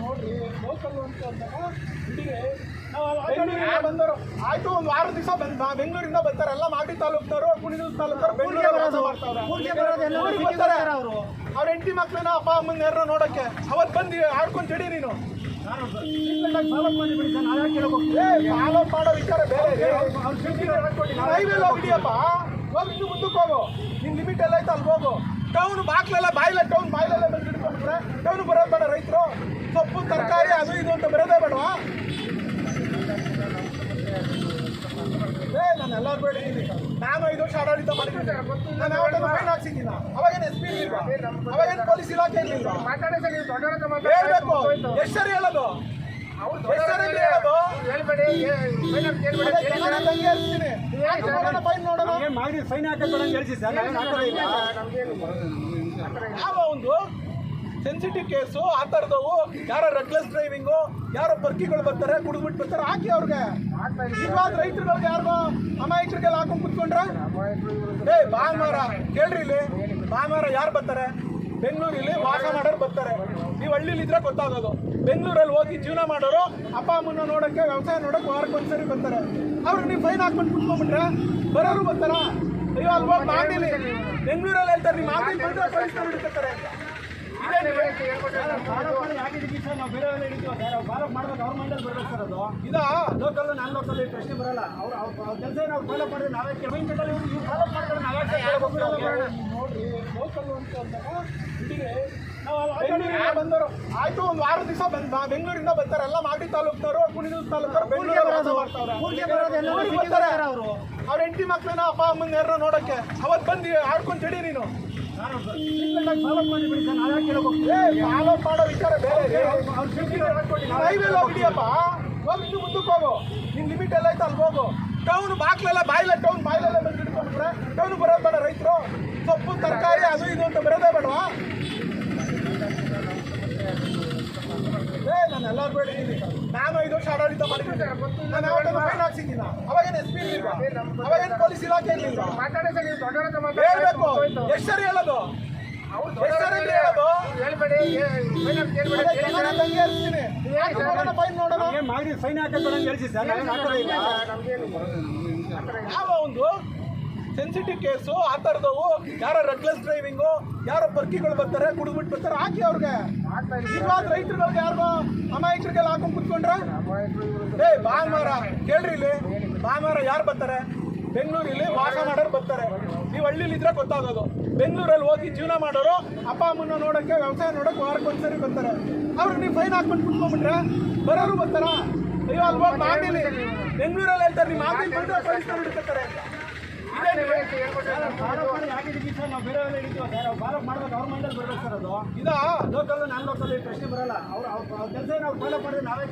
ನೋಡ್ರಿ ಆಯ್ತು ಒಂದು ವಾರ ದಿವಸ ಬೆಂಗಳೂರಿಂದ ಬರ್ತಾರೆ ಎಲ್ಲ ಮಾಗಡಿ ತಾಲೂಕ್ನವರು ಕುಣಿಗಲ್ ತಾಲೂಕರು ಬರ್ತಾರೆ ಅವರು ಅವ್ರ ಹೆಂಡತಿ ಮಕ್ಳನ್ನ ಅಪ್ಪ ಅಮ್ಮನ ಯಾರನ್ನ ನೋಡಕ್ಕೆ ಅವತ್ ಬಂದು ಆಡ್ಕೊಂಡು ಜಡಿ ನೀನು ಫಾಲೋ ಮಾಡೋ ವಿಚಾರ ಬೇರೆ ಹೋಗಿ ಮುಂದಕ್ಕೆ ಹೋಗು ಲಿಮಿಟ್ ಎಲ್ಲ ಅಲ್ಲಿ ಹೋಗು ಟೌನ್ ಬಾಕ್ಲೆಲ್ಲ ಬಾಯಿಲೆ ಟೌನ್ ಬಾಯಿಲೆಲ್ಲ ಬಂದು ಹಿಡ್ಕೊಂಡ್ಬಿಟ್ರೆ ಟೌನ್ ಬೇಡ ರೈತರು ಸೊಪ್ಪು ತರಕಾರಿ ಅದು ಇದು ಅಂತ ಬರೋದೇ ಬೇಡವಾ? ಏ ನಾನು ಬೇಡಿದ್ದೀನಿ ನಾನು ಐದು ವರ್ಷ ಆಡಳಿತ ಮಾಡಿದ್ದೀನಿ. ನಾನು ಯಾವತ್ತೂ ಫೈನ್ ಹಾಕ್ಸಿದ್ದೀನ ಅವಾಗೇನು ಎಸ್ ಪಿ ಇರಲಿಲ್ಲ ಅವಾಗೇನು ಪೊಲೀಸ್ ಇಲಾಖೆ ಹೇಳ್ಬೇಕು. ಎಷ್ಟು ಸರಿ ಹೇಳೋದು? ಫೈನ್ ಹೇಳಿಸಿ ಸರ್? ಒಂದು? ಸೆನ್ಸಿಟಿವ್ ಕೇಸು ಆ ಥರದವು ಯಾರೋ ರೆಕ್ಲೆಸ್ ಡ್ರೈವಿಂಗು ಯಾರೋ ಬರ್ಕಿಗಳು ಬರ್ತಾರೆ ಕುಡಿದ್ಬಿಟ್ಟು ಬರ್ತಾರೆ, ಹಾಕಿ ಅವ್ರಿಗೆ. ಇವಾಗ ರೈತರುಗಳಿಗೆ ಯಾರಿಗೋ ಅಮಾಯಕರಿಗೆಲ್ಲ ಹಾಕೊಂಡು ಕುತ್ಕೊಂಡ್ರೆ? ಏ, ಭಾನುವಾರ, ಕೇಳ್ರಿ ಇಲ್ಲಿ. ಭಾನುವಾರ ಯಾರು ಬರ್ತಾರೆ? ಬೆಂಗಳೂರಲ್ಲಿ ವಾಸ ಮಾಡೋರು ಬರ್ತಾರೆ. ನೀವು ಹಳ್ಳಿಲಿ ಇದ್ರೆ ಗೊತ್ತಾಗೋದು. ಬೆಂಗಳೂರಲ್ಲಿ ಹೋಗಿ ಜೀವನ ಮಾಡೋರು ಅಪ್ಪ ಅಮ್ಮನ ನೋಡೋಕ್ಕೆ, ವ್ಯವಸಾಯ ನೋಡೋಕೆ ವಾರಕ್ಕೆ ಒಂದ್ಸರಿ ಬರ್ತಾರೆ. ಅವ್ರಿಗೆ ನೀವು ಫೈನ್ ಹಾಕೊಂಡು ಕುತ್ಕೊಂಡ್ಬಿಟ್ರೆ ಬರೋರು ಬರ್ತಾರ? ಅಯ್ಯೋ, ಅಲ್ವಾ ಮಾಡಿಲಿ ಬೆಂಗಳೂರಲ್ಲಿ ಹೇಳ್ತಾರೆ ನಿಮ್ಮ ಆಗಿ ಬಂದ್ರೆ ಕಳಿಸ್ಕೊಂಡು ಇದಾ ಲೋಕಲ್ ನಾನು ಲೋಕಲ್ ಪ್ರಶ್ನೆ ಬರಲ್ಲ ಅವ್ರು. ಅವ್ರ ಕೆಲಸ ನಾವು ಮಾಡಿದ್ರೆ ನಾವೇ ನೀವು ಫಾಲೋ ನಾವೇ ಬಂದರು ಆಯ್ತು ಒಂದು ವಾರ ದಿವಸ ಬಂದ ಬೆಂಗಳೂರಿಂದ ಬರ್ತಾರೆ ಎಲ್ಲ ಮಾಗಡಿ ತಾಲೂಕ್ನವರು ಕುಣಿಗಲ್ ತಾಲೂಕರು ಬೆಂಗಳೂರು ಅವರು ಅವ್ರ ಹೆಂಡತಿ ಮಕ್ಳನ್ನ ಅಪ್ಪ ಅಮ್ಮನ ಯಾರನ್ನ ನೋಡಕ್ಕೆ. ಅವತ್ ಬಂದು ಆಡ್ಕೊಂಡು ನೀನು. ಫಾಲೋ ಮಾಡಿ ವಿಚಾರ ಬೇರೆ ಅವ್ರ ಸೇಫ್ಟಿ ಹೈವೇ ಹೋಗ್ಬಿಡಿಯಪ್ಪ ಹೋಗಿ ಮುಂದಕ್ಕೆ ಹೋಗು ನಿನ್ ಲಿಮಿಟ್ ಎಲ್ಲ ಹೋಗು ಟೌನ್ ಬಾಕ್ಲೆಲ್ಲ ಬಾಯಿಲೆ ಟೌನ್ ಬಾಯಿಲೆಲ್ಲ ಬಂದು ಹಿಡ್ಕೊಂಡ್ಬಿಟ್ರೆ ಟೌನ್ ಬೇಡ ರೈತರು ಸೊಪ್ಪು ತರಕಾರಿ ಅದು ಇದು ಅಂತ ಬರೋದೇ ಬೇಡವಾ ಏ ನಾನು ಎಲ್ಲರೂ ಬೇಡಿದ್ದೀನಿ ನಾನು ಐದು ವರ್ಷ ಆಡಳಿತ ಮಾಡಿದ್ದೀನಿ. ನಾನು ಯಾವತ್ತೂ ಫೈನ್ ಹಾಕ್ಸಿದ್ದೀನ ಅವಾಗೇನು ಎಸ್ ಪಿ ಅವಾಗ ಅವಾಗೇನು ಹೇಳ್ಬೇಕು. ಎಷ್ಟು ಸರಿ ಹೇಳೋದು? ಮಾಡಿ ಸೈನ್ ಹೇಳಿಸಿ ಸರ್. ಯಾವ ಒಂದು ಸೆನ್ಸಿಟಿವ್ ಕೇಸು ಆ ಥರದವು ಯಾರೋ ರೆಕ್ಲೆಸ್ ಡ್ರೈವಿಂಗು ಯಾರೋ ಬರ್ಕಿಗಳು ಬರ್ತಾರೆ ಕುಡಿದ್ಬಿಟ್ಟು ಬರ್ತಾರೆ ಹಾಕಿ ಅವ್ರಿಗೆ. ಇವಾಗ ರೈತರುಗಳಿಗೆ ಯಾರಿಗೋ ಅಮಾಯಕರಿಗೆಲ್ಲ ಹಾಕೊಂಡು ಕುತ್ಕೊಂಡ್ರೆ? ಏ ಭಾನುವಾರ ಕೇಳ್ರಿ ಇಲ್ಲಿ. ಭಾನುವಾರ ಯಾರು ಬರ್ತಾರೆ? ಬೆಂಗಳೂರಲ್ಲಿ ವಾಸ ಮಾಡೋರು ಬರ್ತಾರೆ. ನೀವು ಹಳ್ಳಿಲಿ ಇದ್ರೆ ಗೊತ್ತಾಗೋದು. ಬೆಂಗಳೂರಲ್ಲಿ ಹೋಗಿ ಜೀವನ ಮಾಡೋರು ಅಪ್ಪ ಅಮ್ಮನ ನೋಡೋಕ್ಕೆ, ವ್ಯವಸಾಯ ನೋಡೋಕೆ ವಾರಕ್ಕೆ ಒಂದ್ಸರಿ ಬರ್ತಾರೆ. ಅವ್ರಿಗೆ ನೀವು ಫೈನ್ ಹಾಕ್ಬಿಟ್ಟು ಕುತ್ಕೊಂಡ್ಬಿಟ್ರೆ ಬರೋರು ಬರ್ತಾರ? ಅಯ್ಯೋ ಹೋಗಿ ಮಾಡಿಲಿ ಬೆಂಗಳೂರಲ್ಲಿ ಹೇಳ್ತಾರೆ ನಿಮ್ಮ ಕಳಿಸ್ಕೊಂಡು ಹಿಡ್ಕೊತಾರೆ. ಮಾಡಿ ಬಂದು ಸರ್ ಅದು ಇದಾ ಲೋಕಲ್ ನಾನು ಲೋಕಲ್ ಪ್ರಶ್ನೆ ಬರಲ್ಲ. ಅವ್ರು ಅವ್ರ ಕೆಲಸ ನಾವು ಫಾಲೋ ಮಾಡಿದ್ರೆ ನಾವೇ